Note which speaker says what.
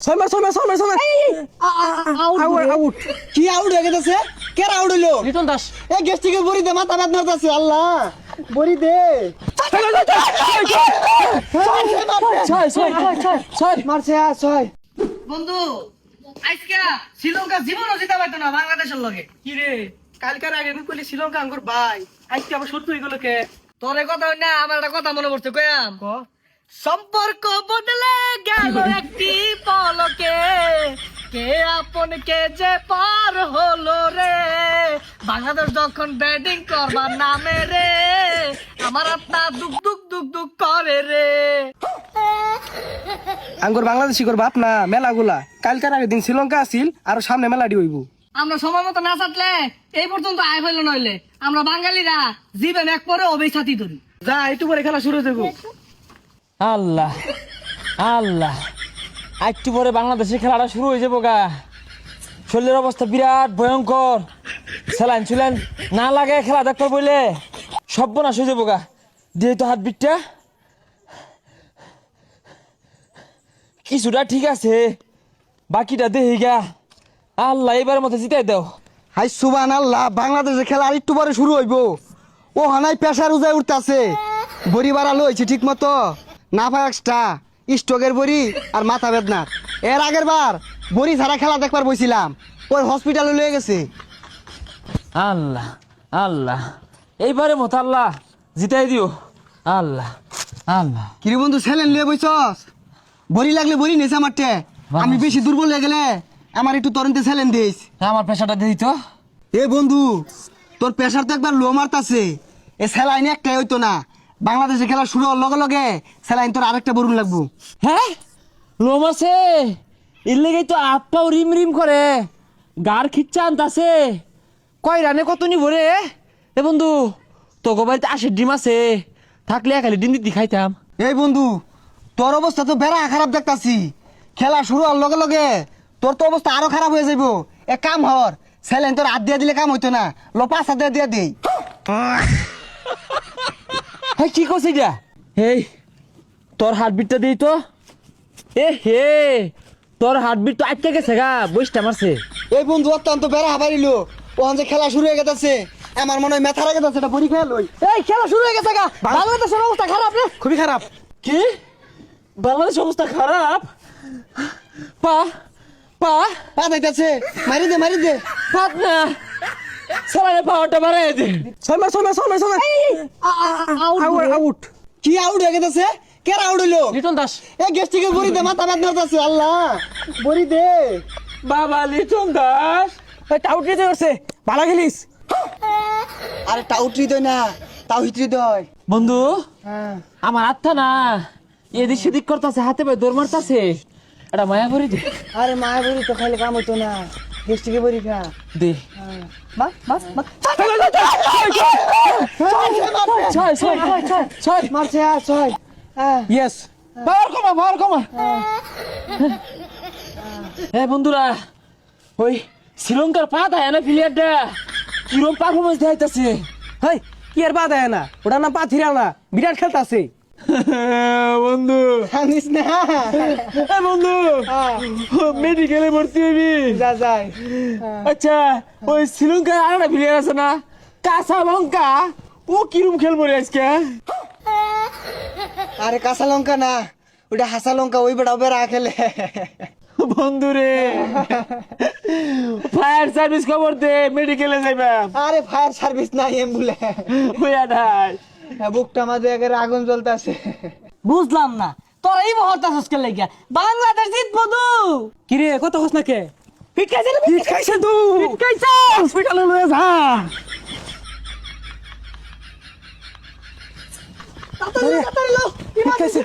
Speaker 1: ছয় মার ছয় মার ছয় মার ছয় মার আউট আউট
Speaker 2: কি আউট হয়ে গেছে কেরা আউট হইল
Speaker 1: লিটন দাস
Speaker 2: এ গেস্টিকে বড়ি দে মাথা আল্লাহ বড়ি দে মারছে ছয়
Speaker 3: বন্ধু আজকে শ্রীলঙ্কা জীবনও জিতা পাইতো না বাংলাদেশের লগে
Speaker 1: কি রে কালকার আগে আমি কইলি শ্রীলঙ্কা আঙ্গুর ভাই আজকে আবার সত্যি হয়ে গেল কে
Speaker 3: তোরে কথা না আমার একটা কথা মনে পড়ছে কয়াম
Speaker 1: ক
Speaker 3: সম্পর্ক বদলে গেল একটি পলকে। কে আপন কে যে পার হলো রে? বাংলাদেশ যখন ব্যাটিং করবার নামে রে আমার আত্মা দুক দুক দুক দুক করে রে।
Speaker 1: আঙ্গুর বাংলাদেশি কর বাপ না মেলাগুলা। কালকার আগে দিন শ্রীলঙ্কা আসিল আর সামনে মেলাডি হইব।
Speaker 3: আমরা সময় মতো না চাটলে এই পর্যন্ত আয় হইল নইলে। আমরা বাঙালিরা জীবন এক পরে অবেই ছাতি ধরি
Speaker 1: যা একটু পরে খেলা শুরু হয়ে যাব
Speaker 4: আল্লাহ আল্লাহ। একটু পরে বাংলাদেশের খেলাটা শুরু হয়ে যাব গা। শরীরের অবস্থা বিরাট ভয়ঙ্কর। স্যালাইন চুলাইন না লাগে খেলা দেখতে বইলে। সর্বনাশ হয়ে যাব গা। দিয়ে তো হাত বিটটা কিছুটা ঠিক আছে। বাকিটা দেহি গা। আল্লাহ এবারের মতো জিতাই দাও।
Speaker 2: হাই সুবান আল্লাহ বাংলাদেশের খেলা আর একটু পরে শুরু হইব। ও হানাই পেশার উজায় উঠতাছে। বড়ি বাড়া লইছে ঠিক মতো না পায় এক্সট্রা স্টকের বড়ি আর মাথা বেদনা। এর আগের বার বড়ি ছাড়া খেলা দেখবার বইছিলাম। ওই হসপিটালে লয়ে গেছে।
Speaker 4: আল্লাহ আল্লাহ। এইবারের মতো আল্লাহ জিতাই দিও। আল্লাহ আল্লাহ।
Speaker 2: কিরে বন্ধু ছেলেন লিয়ে বইছস? বড়ি লাগলে বড়ি নেছে আমারটে। আমি বেশি দুর্বল হয়ে গেলে আমার একটু তরন্তে ছেলেন দিস।
Speaker 4: আমার পেশাটা দিই তো
Speaker 2: এ বন্ধু তোর প্রেশার তো একবার লো মারতাছে এ স্যালাইন একটাই হইতো না। বাংলাদেশে খেলা শুরু হওয়ার লগে লগে স্যালাইন তোর আরেকটা বরুণ লাগবো।
Speaker 4: হ্যাঁ? লোম আছে? এর লেগেই তো আপ্পাও রিম রিম করে। গার খিচ্ছা আনতাছে। কয় রানে কত নিব রে? এ বন্ধু তোকে বাড়িতে আসে ডিম আছে। থাকলে খালি ডিম দিতে খাইতাম।
Speaker 2: এই বন্ধু তোর অবস্থা তো বেড়া খারাপ দেখতাছি। খেলা শুরু হওয়ার লগে লগে তোর তো অবস্থা আরও খারাপ হয়ে যাইব। এক কাম হর স্যালাইন তোর হাত দিয়ে দিলে কাম হইতো না। লো পাঁচ হাত দিয়ে দিয়ে দেই।
Speaker 4: হ্যাঁ কি করছিস যা হেই তোর হার্টবিটটা দিই তো। এ হে তোর হার্টবিট তো আটকে গেছে গা বইসটা মারছে
Speaker 2: এই বন্ধু অত্যন্ত বেড়া হাবারিলো ওখান যে খেলা শুরু হয়ে গেছে আমার মনে হয় মেথা যাচ্ছে এটা বড়ি খেয়ে লই
Speaker 3: এই খেলা শুরু হয়ে গেছে গা। বাংলাদেশের অবস্থা খারাপ রে
Speaker 1: খুবই খারাপ
Speaker 4: কি? বাংলাদেশ অবস্থা খারাপ পা পা।
Speaker 2: পা যাইতাছে। মারি দে মারি দে।
Speaker 4: পাত না। সালানে পাওয়ারটা বাড়াই দে।
Speaker 1: ছয় আউট আউট
Speaker 2: কি আউট হয়ে গেছে? কেরা আউট হইল
Speaker 1: লিটন দাস।
Speaker 2: এ গেস্টিকে বড়ি দে মাথা আল্লাহ। বড়ি দে।
Speaker 4: বাবা লিটন দাস।
Speaker 1: দিতে করছে। ভালো খেলিস।
Speaker 2: আরে টাউটরি দই না তাও হিটরি দই
Speaker 4: বন্ধু
Speaker 2: হ্যাঁ।
Speaker 4: আমার আত্মা না। এদিক সেদিক করতেছে হাতে পায়ে দৌড় মারতাছে। এটা মায়া ভরি দে।
Speaker 2: আরে মায়ের বড়ি তো খাইলে কাম হইতো না। গেস্টিকে বড়ি খা
Speaker 4: দে
Speaker 2: মাস মাস মাস
Speaker 4: ছয় ছয় ছয় ছয়
Speaker 2: মারছে আর ছয় হ্যাঁ
Speaker 1: ইয়েস
Speaker 4: পাওয়ার কমা পাওয়ার কমা হ্যাঁ বন্ধুরা ওই শ্রীলঙ্কার পা দেয় না প্লেয়ারটা কিরম পারফরমেন্স দেখাইতেছে
Speaker 1: হেই কি আর পা দেয় না ওটা না পা থিরা না বিরাট খেলতাছে
Speaker 4: বন্ধু।
Speaker 2: জানিস না।
Speaker 4: এই বন্ধু। মেডিকেলে ভর্তি হবি।
Speaker 2: যা যাই
Speaker 4: আচ্ছা ওই শ্রীলঙ্কার আর একটা প্লেয়ার আছে না? কাঁচা লঙ্কা ও কিরম খেলব রে আজকে
Speaker 2: আরে কাঁচা লঙ্কা না ওটা হাসা লঙ্কা ওই বেড়া বেড়া খেলে।
Speaker 4: বন্ধু রে। ফায়ার সার্ভিস খবর দে মেডিকেলে যাইবা।
Speaker 2: আরে ফায়ার সার্ভিস নাই অ্যাম্বুলেন্স।
Speaker 4: হইয়া নাই
Speaker 2: বুকটা মাঝে একের আগুন জ্বলতাছে।
Speaker 3: বুঝলাম না। তোর এই মুহূর্তে সস্কে লাগিয়া? বাংলাদেশ জিতবো দু
Speaker 1: কি রে কত হস না কে?
Speaker 3: ফিট খাইছে রে
Speaker 1: পিট খাইছে তো।
Speaker 3: ফিট খাইছে
Speaker 1: হসপিটালে লয়ে যা।
Speaker 3: তাড়াতাড়ি তাড়াতাড়ি লো।
Speaker 1: পিট খাইছে